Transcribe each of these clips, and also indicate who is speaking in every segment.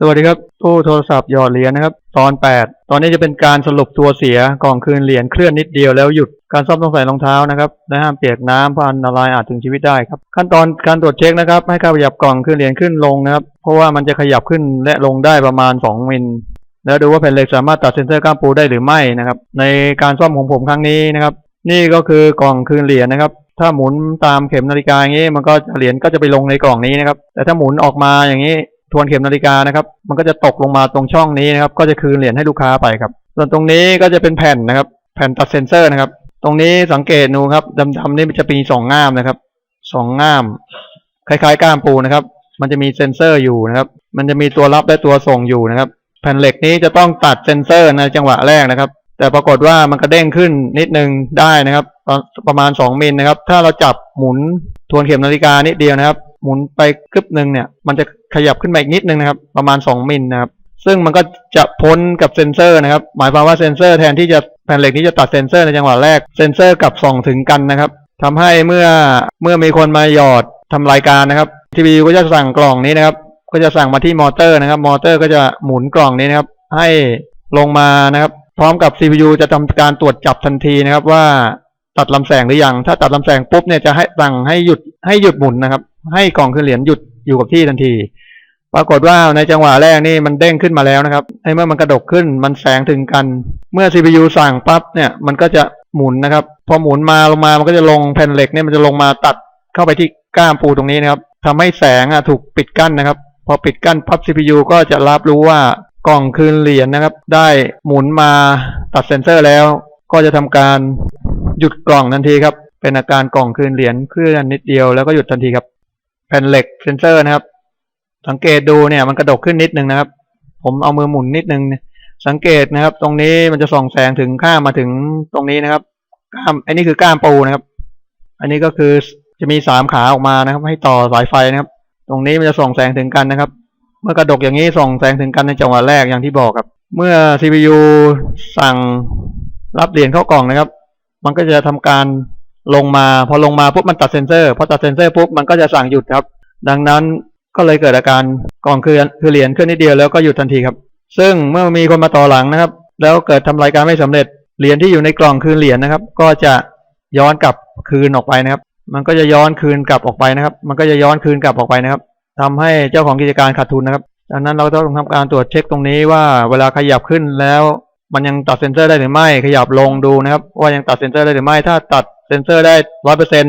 Speaker 1: สวัสดีครับตู้โทรศัพท์หยอดเหรียญนะครับ ตอน 8 ตอนนี้จะเป็นการสรุปตัวเสียกล่องคืนเหรียญเคลื่อนนิดเดียวแล้วหยุดการซ่อมต้องใส่รองเท้านะครับและห้ามเปียกน้ำเพราะอันตรายอาจถึงชีวิตได้ครับขั้นตอนการตรวจเช็คนะครับ ให้การขยับกล่องคืนเหรียญขึ้นลงนะครับ เพราะว่ามันจะขยับขึ้นและลงได้ประมาณ 2 มิลแล้วดูว่าแผ่นเหล็กสามารถตัดเซ็นเซอร์ก้ามปูได้หรือไม่นะครับ ในการซ่อมของผมครั้งนี้นะครับ นี่ก็คือกล่องคืนเหรียญนะครับ ถ้าหมุนตามเข็มนาฬิกาอย่างนี้มันก็เหรียญก็จะไปลงในกล่องนี้นะครับ แต่ถ้าหมุนออกมาอย่างนี้ ทวนเข็มนาฬิกานะครับ มันก็จะตกลงมาตรงช่องนี้นะครับ ก็จะคืนเหรียญให้ลูกค้าไปครับ ส่วนตรงนี้ก็จะเป็นแผ่นนะครับ แผ่นตัดเซ็นเซอร์นะครับ ตรงนี้สังเกตดูครับดำๆนี่มันจะมีสองง่ามนะครับสองง่าม คล้ายๆก้ามปูนะครับ มันจะมีเซ็นเซอร์อยู่นะครับ มันจะมีตัวรับและตัวส่งอยู่นะครับ แผ่นเหล็กนี้จะต้องตัดเซ็นเซอร์ในจังหวะแรกนะครับ แต่ปรากฏว่ามันกระเด้งขึ้นนิดนึงได้นะครับ ประมาณสองมิลนะครับ ถ้าเราจับหมุนทวนเข็มนาฬิกานิดเดียวนะครับ หมุนไปกึบหนึ่งเนี่ย มันจะขยับขึ้นมาอีกนิดนึงนะครับ ประมาณสองมิลนะครับ ซึ่งมันก็จะพ้นกับเซ็นเซอร์นะครับ หมายความว่าเซ็นเซอร์แทนที่จะแผ่นเหล็กที่จะตัดเซ็นเซอร์ในจังหวะแรก เซ็นเซอร์กับส่องถึงกันนะครับทำให้เมื่อเมื่อมีคนมาหยอดทำรายการนะครับทีวีก็จะสั่งกล่องนี้นะครับ ก็จะสั่งมาที่มอเตอร์นะครับ มอเตอร์ก็จะหมุนกล่องนี้นะครับ ให้ลงมานะครับ พร้อมกับ CPU จะทำการตรวจจับทันทีนะครับว่าตัดลำแสงหรือยัง ถ้าตัดลำแสงปุ๊บเนี่ยจะให้สั่งให้หยุดให้หยุดหมุนนะครับ ให้กล่องคืนเหรียญหยุดอยู่กับที่ทันที ปรากฏว่าในจังหวะแรกนี่มันเด้งขึ้นมาแล้วนะครับไอ้เมื่อมันกระดกขึ้นมันแสงถึงกัน เมื่อ CPU สั่งปั๊บเนี่ยมันก็จะหมุนนะครับ พอหมุนมาลงมามันก็จะลงแผ่นเหล็กเนี่ยมันจะลงมาตัดเข้าไปที่ก้ามปูตรงนี้นะครับทำให้แสงอะถูกปิดกั้นนะครับ พอปิดกั้นพับ CPU ก็จะรับรู้ว่ากล่องคืนเหรียญนะครับ ได้หมุนมาตัดเซนเซอร์แล้ว ก็จะทำการหยุดกล่องทันทีครับ เป็นอาการกล่องคืนเหรียญเคลื่อนนิดเดียวแล้วก็หยุดทันทีครับ แผ่นเหล็กเซนเซอร์นะครับ สังเกตดูเนี่ยมันกระดกขึ้นนิดนึงนะครับ ผมเอามือหมุนนิดนึงสังเกตนะครับ ตรงนี้มันจะส่องแสงถึงข้ามมาถึงตรงนี้นะครับก้ามอันนี้คือก้ามปูนะครับ อันนี้ก็คือจะมีสามขาออกมานะครับ ให้ต่อสายไฟนะครับ ตรงนี้มันจะส่องแสงถึงกันนะครับ เมื่อกระดกอย่างนี้ส่องแสงถึงกันในจังหวะแรกอย่างที่บอกครับ เมื่อ CPU สั่งรับเหรียญเข้ากล่องนะครับ มันก็จะทำการ ลงมา พอลงมาปุ๊บมันตัดเซ็นเซอร์ พอตัดเซ็นเซอร์ปุ๊บมันก็จะสั่งหยุดครับ ดังนั้นก็เลยเกิดอาการกล่องคือคือเหรียญขึ้นนิดเดียวแล้วก็หยุดทันทีครับ ซึ่งเมื่อมีคนมาต่อหลังนะครับ แล้วเกิดทำรายการไม่สำเร็จเหรียญที่อยู่ในกล่องคืนเหรียญนะครับ ก็จะย้อนกลับคืนออกไปนะครับ มันก็จะย้อนคืนกลับออกไปนะครับ มันก็จะย้อนคืนกลับออกไปนะครับทำให้เจ้าของกิจการขาดทุนนะครับดังนั้นเราต้องทำการตรวจเช็คตรงนี้ว่าเวลาขยับขึ้นแล้ว มันยังตัดเซ็นเซอร์ได้หรือไม่ขยับลงดูนะครับ ว่ายังตัดเซ็นเซอร์ได้หรือไม่ถ้าตัด เซนเซอร์ได้ร้อยเปอร์เซ็น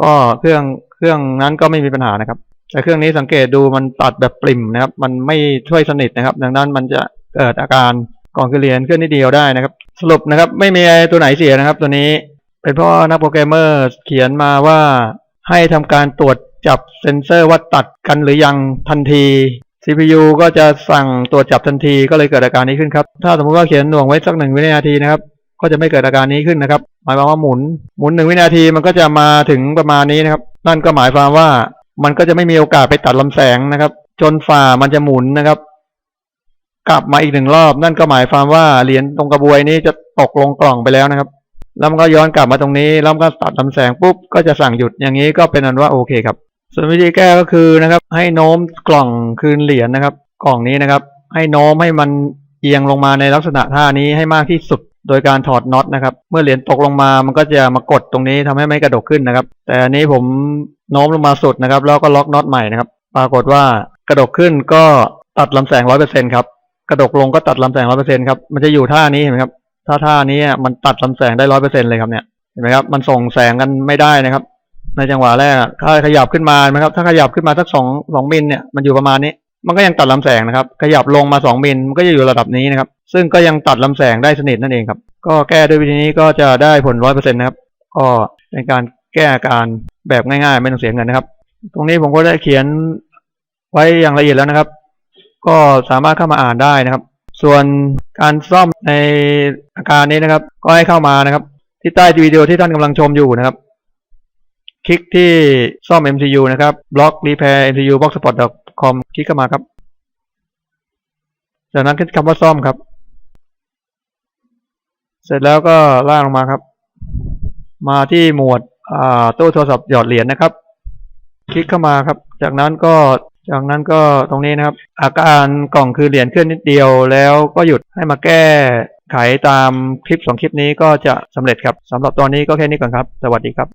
Speaker 1: ก็เครื่องเครื่องนั้นก็ไม่มีปัญหานะครับ แต่เครื่องนี้สังเกตดูมันตัดแบบปริ่มนะครับ มันไม่ช่วยสนิทนะครับ ดังนั้นมันจะเกิดอาการก่องคือเรียญเคลื่อนนิดเดียวได้นะครับ สรุปนะครับไม่มีตัวไหนเสียนะครับ ตัวนี้เป็นเพราะนักโปรแกรมเมอร์เขียนมาว่าให้ทำการตรวจจับเซนเซอร์ว่าตัดกันหรือยังทันที CPU ก็จะสั่งตรวจจับทันทีก็เลยเกิดอาการนี้ขึ้นครับ ถ้าสมมติว่าเขียนหน่วงไว้สักหนึ่งวินาทีนะครับ ก็จะไม่เกิดอาการนี้ขึ้นนะครับ หมายความว่าหมุน หมุนหนึ่งวินาทีมันก็จะมาถึงประมาณนี้นะครับ นั่นก็หมายความว่ามันก็จะไม่มีโอกาสไปตัดลำแสงนะครับ จนฝ่ามันจะหมุนนะครับ กลับมาอีกหนึ่งรอบ นั่นก็หมายความว่าเหรียญตรงกระบวยนี้จะตกลงกล่องไปแล้วนะครับแล้วมันก็ย้อนกลับมาตรงนี้แล้วมันก็ตัดลำแสงปุ๊บก็จะสั่งหยุดอย่างนี้ก็เป็นอันว่าโอเคครับ ส่วนวิธีแก้ก็คือนะครับ ให้โน้มกล่องคืนเหรียญนะครับ กล่องนี้นะครับ ให้โน้มให้มันเอียงลงมาในลักษณะท่านี้ให้มากที่สุด โดยการถอดน็อตนะครับ เมื่อเหรียญตกลงมามันก็จะมากดตรงนี้ทำให้ไม่กระดกขึ้นนะครับ แต่อันนี้ผมโน้มลงมาสุดนะครับ แล้วก็ล็อกน็อตใหม่นะครับ ปรากฏว่ากระดกขึ้นก็ตัดลำแสงร้อยเปอร์เซ็นครับ กระดกลงก็ตัดลำแสงร้อยเปอร์เซ็นครับ มันจะอยู่ท่านี้เห็นไหมครับ ถ้าท่านี้มันตัดลำแสงได้ร้อยเปอร์เซ็นเลยครับเนี่ย เห็นไหมครับ มันส่งแสงกันไม่ได้นะครับ ในจังหวะแรกถ้าขยับขึ้นมาไหมครับ ถ้าขยับขึ้นมาสักสองสองมิลเนี่ย มันอยู่ประมาณนี้ มันก็ยังตัดลำแสงนะครับ ขยับลงมาสองมิลมันก็จะอยู่ระดับนี้นะครับ ซึ่งก็ยังตัดลำแสงได้สนิทนั่นเองครับ ก็แก้ด้วยวิธีนี้ก็จะได้ผลร้อยเปอร์เซ็นต์นะครับ ก็เป็นการแก้อาการแบบง่ายๆ ไม่ต้องเสียเงินนะครับ ตรงนี้ผมก็ได้เขียนไว้อย่างละเอียดแล้วนะครับ ก็สามารถเข้ามาอ่านได้นะครับ ส่วนการซ่อมในอาการนี้นะครับ ก็ให้เข้ามานะครับ ที่ใต้วิดีโอที่ท่านกำลังชมอยู่นะครับ คลิกที่ซ่อม MCU นะครับบล็อก repair MCU blogspot คลิกเข้ามาครับ จากนั้นคลิกคำว่าซ่อมครับ เสร็จแล้วก็ล่างลงมาครับ มาที่หมวดอ่าตู้โทรศัพท์หยอดเหรียญนะครับ คลิกเข้ามาครับ จากนั้นก็จากนั้นก็ตรงนี้นะครับ อาการกล่องคือเหรียญเคลื่อนนิดเดียวแล้วก็หยุดให้มาแก้ไขตามคลิปสองคลิปนี้ก็จะสำเร็จครับสำหรับตอนนี้ก็แค่นี้ก่อนครับ สวัสดีครับ